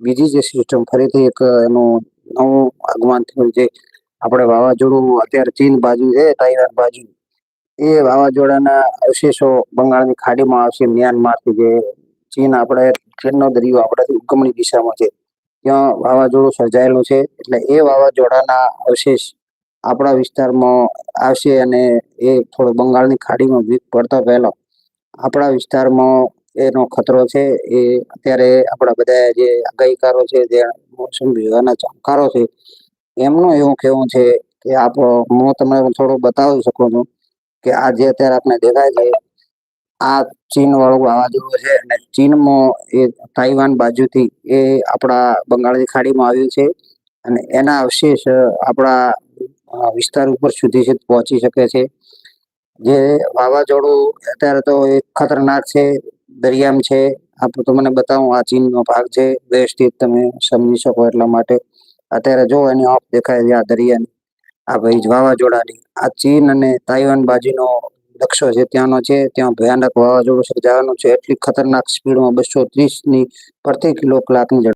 બીજી જે સિસ્ટમ ફરીથી એક, એનું નવું આગમન થયું છે. આપણે વાવાઝોડું અત્યારે ચીન બાજુ છે, તાઇવાન બાજુ. એ વાવાઝોડાના અવશેષો બંગાળની ખાડીમાં આવશે, મ્યાનમારથી જે ચીન આપણે, ચીનનો દરિયો આપણાથી ઉગમની દિશામાં છે. ત્યાં વાવાઝોડું સર્જાયેલું છે, એટલે એ વાવાઝોડાના અવશેષ આપણા વિસ્તારમાં આવશે અને એ થોડો બંગાળની ખાડીમાં વીક પડતા પહેલા આપણા વિસ્તારમાં એનો ખતરો છે, એ અત્યારે આપણા બધા જે આગાહીકારો છે, જે મોસમ વિભાગના જાણકારો છે, એમનું એવું કહેવું છે કે આપ, હું તમને થોડું બતાવી શકું છું કે આ જે અત્યારે આપણે દેખાય છે, આ ચીન વાળું વાવાઝોડું છે અને ચીનમાં એ તાઇવાન બાજુથી એ આપણા બંગાળની ખાડીમાં આવ્યું છે અને એના અવશેષ આપણા વિસ્તાર ઉપર સુધી પહોંચી શકે છે. જે વાવાઝોડું અત્યારે તો એ ખતરનાક છે દરિયામ છે. આ તો મને બતાવું, આ ચીનનો ભાગ છે. વ્યવસ્થિત તમે સમજી શકો એટલા માટે. અત્યારે જો એની આંખ દેખાય છે આ દરિયાની, આ ભાઈ વાવાઝોડાની, આ ચીન અને તાઇવાન બાજુનો નકશો છે ત્યાંનો છે, ત્યાં ભયાનક વાવાઝોડું સર્જાવાનું છે. એટલી ખતરનાક સ્પીડમાં બસો ત્રીસની પ્રતિ કિલો કલાકની